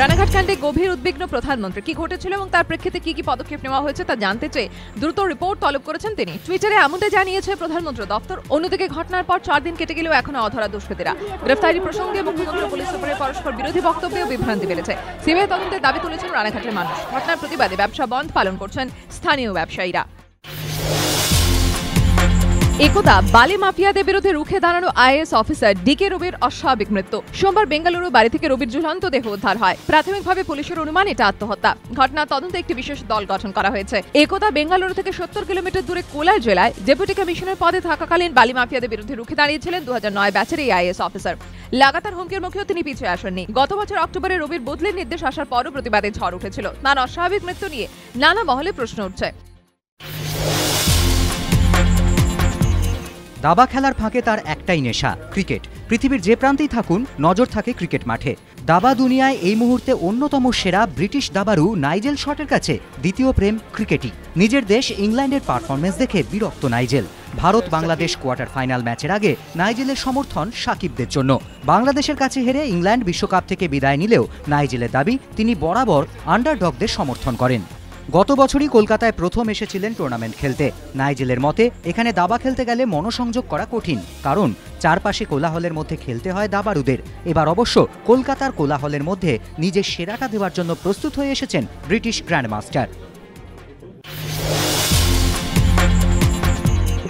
রানাঘাট কাণ্ডে গভীর উদ্বিগ্ন প্রধানমন্ত্রী। কি ঘটেছিল এবং তার প্রেক্ষিতে কি কি পদক্ষেপ নেওয়া হয়েছে তা জানতে চেয়ে দ্রুত রিপোর্ট তলব করেছেন তিনি। টুইটারে এমনটাই জানিয়েছে প্রধানমন্ত্রী, দপ্তর অন্যদিকে ঘটনার পর চার দিন কেটে গেলেও এখনও অধরা দুষ্কৃতীরা। গ্রেফতারি প্রসঙ্গে মুখ্যমন্ত্রী পুলিশ সুপারের পরস্পর বিরোধী বক্তব্যেও বিভ্রান্তি বেড়েছে। সিবিআই তদন্তের দাবি তুলেছেন রানাঘাটের মানুষ। ঘটনার প্রতিবাদে ব্যবসা বন্ধ পালন করছেন স্থানীয় ব্যবসায়ীরা। একদা বালি মাফিয়াদের বিরুদ্ধে রুখে দাঁড়ানো আইএস অফিসার ডিকে রবির অস্বাভাবিক মৃত্যু। সোমবার বেঙ্গালুরু বাড়ি থেকে রবির ঝুলন্ত দেহ উদ্ধার হয়। প্রাথমিকভাবে পুলিশের অনুমান এটা আত্মহত্যা। ঘটনা তদন্তে একটি বিশেষ দল গঠন করা হয়েছে। একদা বেঙ্গালুরু থেকে সত্তর কিলোমিটার দূরে কোলার জেলায় ডেপুটি কমিশনার পদে থাকাকালীন বালি মাফিয়াদের বিরুদ্ধে রুখে দাঁড়িয়েছিলেন দু হাজার ব্যাচের এই আইএস অফিসার। লাগাতার হুমকির মুখেও তিনি পিছিয়ে আসেননি। গত বছর অক্টোবরে রবির বদলির নির্দেশ আসার পরও প্রতিবাদে ঝড় উঠেছিল। তার অস্বাভাবিক মৃত্যু নিয়ে নানা মহলে প্রশ্ন উঠছে। দাবা খেলার ফাঁকে তার একটাই নেশা, ক্রিকেট। পৃথিবীর যে প্রান্তেই থাকুন, নজর থাকে ক্রিকেট মাঠে। দাবা দুনিয়ায় এই মুহূর্তে অন্যতম সেরা ব্রিটিশ দাবারু নাইজেল শটের কাছে দ্বিতীয় প্রেম ক্রিকেটই। নিজের দেশ ইংল্যান্ডের পারফরমেন্স দেখে বিরক্ত Nigel. Bharat Bangladesh quarter final ম্যাচের আগে নাইজেলের সমর্থন সাকিবদের জন্য। বাংলাদেশের কাছে হেরে ইংল্যান্ড বিশ্বকাপ থেকে বিদায় নিলেও নাইজেলের দাবি, তিনি বরাবর আন্ডারডগদের সমর্থন করেন। গত বছরই কলকাতায় প্রথম এসেছিলেন টুর্নামেন্ট খেলতে। নাইজেলের মতে, এখানে দাবা খেলতে গেলে মনোসংযোগ করা কঠিন, কারণ চারপাশে কোলাহলের মধ্যে খেলতে হয় দাবারুদের। এবার অবশ্য কলকাতার কোলাহলের মধ্যে নিজের সেরাটা দেওয়ার জন্য প্রস্তুত হয়ে এসেছেন ব্রিটিশ গ্র্যান্ডমাস্টার।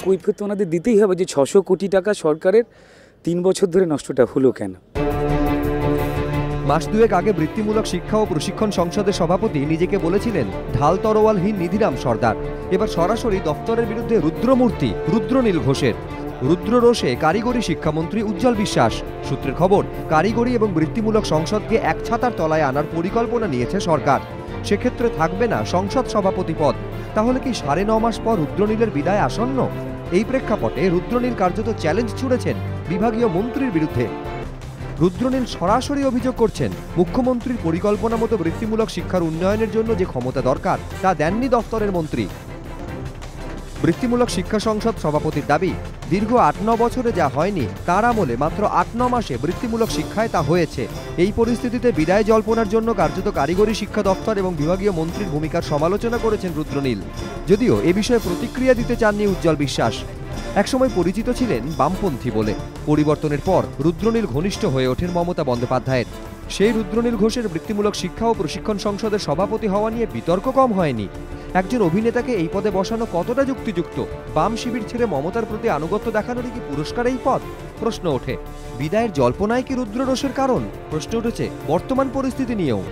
কৈফিয়ত ওনাদের দিতেই হবে যে ছশো কোটি টাকা সরকারের তিন বছর ধরে নষ্টটা হলো কেন? মাস দুয়েক আগে বৃত্তিমূলক শিক্ষা ও প্রশিক্ষণ সংসদের সভাপতি নিজেকে বলেছিলেন, ঢাল তরোয়ালহীন নিধিরাম সর্দার। এবার সরাসরি দফতরের বিরুদ্ধে রুদ্রমূর্তি, রুদ্রনীল ঘোষের। রুদ্র রোষে কারিগরি শিক্ষামন্ত্রী উজ্জ্বল বিশ্বাস। সূত্রের খবর, কারিগরি এবং বৃত্তিমূলক সংসদকে এক ছাতার তলায় আনার পরিকল্পনা নিয়েছে সরকার। সেক্ষেত্রে থাকবে না সংসদ সভাপতি পদ। তাহলে কি সাড়ে ন মাস পর রুদ্রনীলের বিদায় আসন্ন? এই প্রেক্ষাপটে রুদ্রনীল কার্যত চ্যালেঞ্জ ছুড়েছেন বিভাগীয় মন্ত্রীর বিরুদ্ধে। রুদ্রনীল সরাসরি অভিযোগ করছেন, মুখ্যমন্ত্রীর পরিকল্পনা মতো বৃত্তিমূলক শিক্ষার উন্নয়নের জন্য যে ক্ষমতা দরকার, তা দেননি দফতরের মন্ত্রী। বৃত্তিমূলক শিক্ষা সংসদ সভাপতির দাবি, দীর্ঘ আট ন বছরে যা হয়নি, তার আমলে মাত্র আট ন মাসে বৃত্তিমূলক শিক্ষায় তা হয়েছে। এই পরিস্থিতিতে বিদায় জল্পনার জন্য কার্যত কারিগরি শিক্ষা দপ্তর এবং বিভাগীয় মন্ত্রীর ভূমিকার সমালোচনা করেছেন রুদ্রনীল। যদিও এ বিষয়ে প্রতিক্রিয়া দিতে চাননি উজ্জ্বল বিশ্বাস। একসময় পরিচিত ছিলেন বামপন্থী বলে। পরিবর্তনের পর রুদ্রনীল ঘনিষ্ঠ হয়ে ওঠেন মমতা বন্দ্যোপাধ্যায়ের। সেই রুদ্রনীল ঘোষের বৃত্তিমূলক শিক্ষা ও প্রশিক্ষণ সংসদের সভাপতি হওয়া নিয়ে বিতর্ক কম হয়নি। একজন অভিনেতাকে এই পদে বসানো কতটা যুক্তিযুক্ত? বাম শিবির ছেড়ে মমতার প্রতি আনুগত্য দেখানোরই কি পুরস্কার এই পদ? প্রশ্ন ওঠে। বিদায়ের জল্পনায় কি রুদ্ররোষের কারণ? প্রশ্ন উঠেছে বর্তমান পরিস্থিতি নিয়েও।